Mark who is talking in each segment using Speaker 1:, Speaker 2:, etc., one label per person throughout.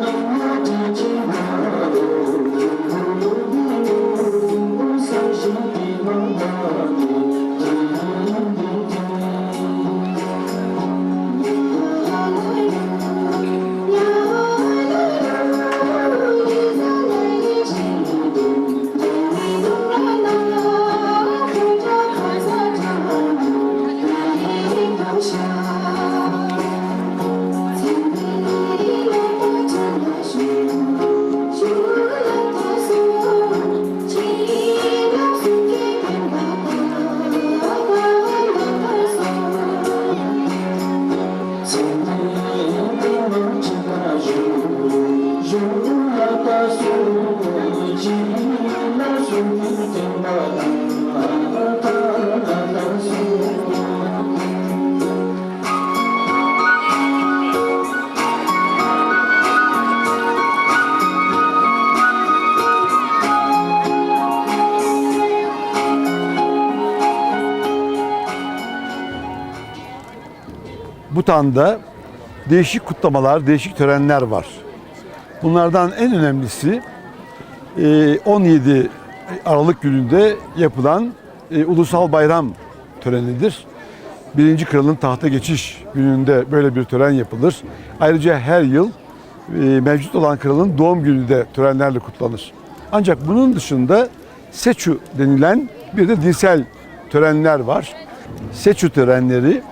Speaker 1: Don't you know? Butan'da değişik kutlamalar, değişik törenler var. Bunlardan en önemlisi e, 17 Aralık gününde yapılan e, Ulusal Bayram törenidir. Birinci kralın tahta geçiş gününde böyle bir tören yapılır. Ayrıca her yıl e, mevcut olan kralın doğum günü de törenlerle kutlanır. Ancak bunun dışında Seçu denilen bir de dinsel törenler var. Seçu törenleri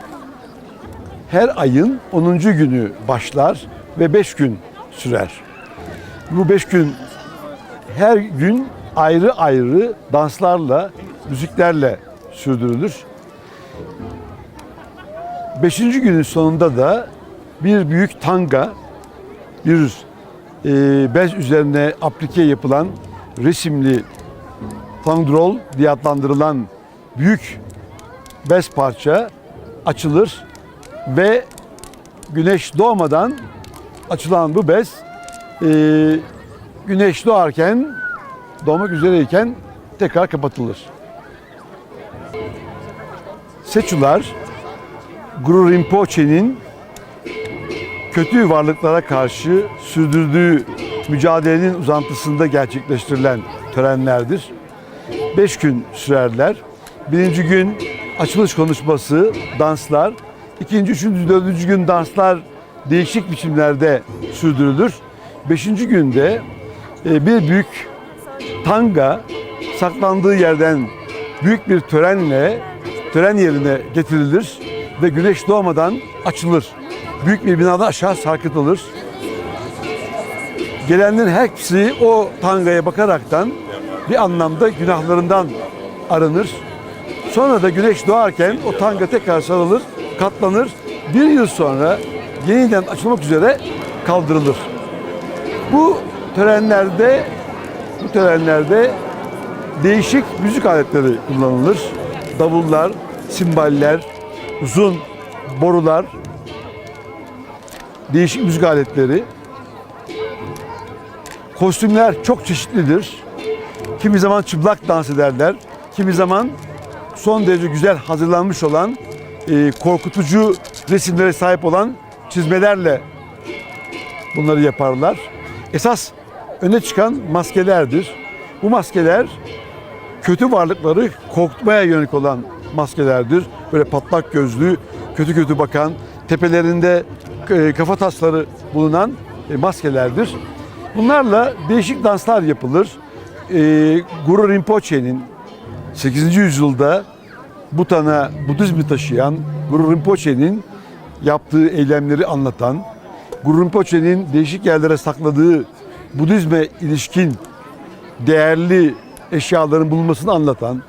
Speaker 1: her ayın 10. günü başlar ve 5 gün sürer. Bu 5 gün her gün ayrı ayrı danslarla, müziklerle sürdürülür. Beşinci günün sonunda da bir büyük tanga, bir e, bez üzerine aplike yapılan resimli tangdrol diye adlandırılan büyük bez parça açılır ve güneş doğmadan açılan bu bez e, güneş doğarken doğmak üzereyken tekrar kapatılır. Seçular Guru Rinpoche'nin kötü varlıklara karşı sürdürdüğü mücadelenin uzantısında gerçekleştirilen törenlerdir. Beş gün sürerler. Birinci gün açılış konuşması, danslar. İkinci, üçüncü, dördüncü gün danslar değişik biçimlerde sürdürülür. Beşinci günde e, bir büyük tanga saklandığı yerden büyük bir törenle tören yerine getirilir ve güneş doğmadan açılır. Büyük bir binada aşağı sarkıtılır. Gelenlerin hepsi o tangaya bakaraktan bir anlamda günahlarından arınır. Sonra da güneş doğarken o tanga tekrar sarılır, katlanır. Bir yıl sonra yeniden açılmak üzere kaldırılır. Bu törenlerde bu törenlerde değişik müzik aletleri kullanılır. Davullar, simballer, uzun borular, değişik müzik aletleri. Kostümler çok çeşitlidir. Kimi zaman çıplak dans ederler, kimi zaman son derece güzel hazırlanmış olan, e, korkutucu resimlere sahip olan çizmelerle bunları yaparlar. Esas öne çıkan maskelerdir. Bu maskeler kötü varlıkları korkutmaya yönelik olan maskelerdir. Böyle patlak gözlü, kötü kötü bakan, tepelerinde e, kafa tasları bulunan e, maskelerdir. Bunlarla değişik danslar yapılır. E, Guru Rinpoche'nin 8. yüzyılda Butan'a Budizmi taşıyan Guru Rinpoche'nin yaptığı eylemleri anlatan, Guru Rinpoche'nin değişik yerlere sakladığı Budizme ilişkin değerli eşyaların bulunmasını anlatan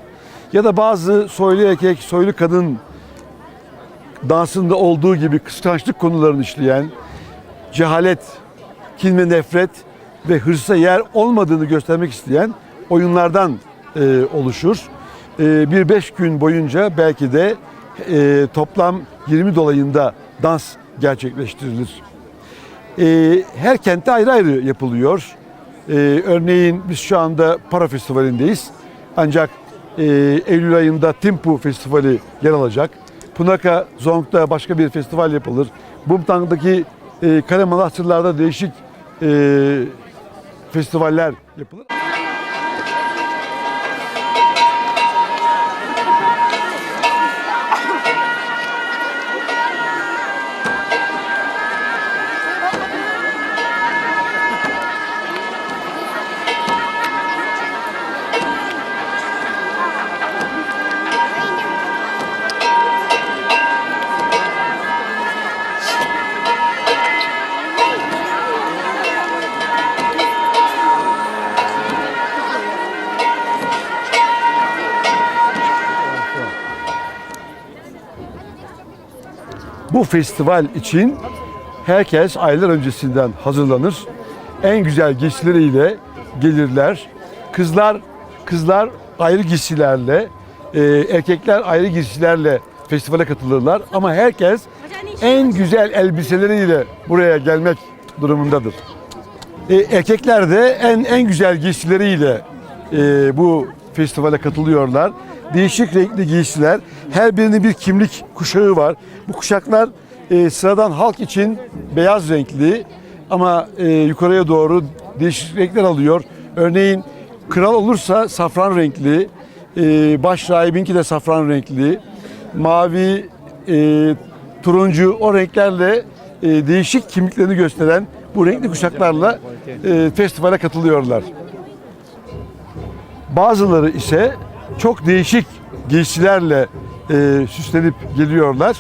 Speaker 1: ya da bazı soylu erkek, soylu kadın dansında olduğu gibi kıskançlık konularını işleyen, cehalet, kin ve nefret ve hırsa yer olmadığını göstermek isteyen oyunlardan e, oluşur. E, bir beş gün boyunca belki de e, toplam 20 dolayında dans gerçekleştirilir. E, her kentte ayrı ayrı yapılıyor. E, örneğin biz şu anda Para Festivali'ndeyiz. Ancak e, Eylül ayında Timpu Festivali yer alacak. Punaka Zong'da başka bir festival yapılır. Bumtang'daki e, Kare Manastırlar'da değişik e, festivaller yapılır. Bu festival için herkes aylar öncesinden hazırlanır. En güzel giysileriyle gelirler. Kızlar kızlar ayrı giysilerle, e, erkekler ayrı giysilerle festivale katılırlar. Ama herkes en güzel elbiseleriyle buraya gelmek durumundadır. E, erkekler de en en güzel giysileriyle e, bu festivale katılıyorlar. Değişik renkli giysiler. Her birinin bir kimlik kuşağı var. Bu kuşaklar e, sıradan halk için beyaz renkli ama e, yukarıya doğru değişik renkler alıyor. Örneğin kral olursa safran renkli, e, baş rahibinki de safran renkli, mavi, e, turuncu o renklerle e, değişik kimliklerini gösteren bu renkli kuşaklarla e, festivale katılıyorlar. Bazıları ise çok değişik giysilerle e, süslenip geliyorlar.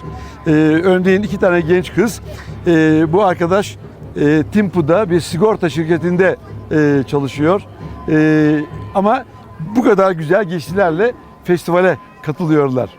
Speaker 1: E, örneğin iki tane genç kız, e, bu arkadaş e, Timpu'da bir sigorta şirketinde e, çalışıyor. E, ama bu kadar güzel giysilerle festivale katılıyorlar.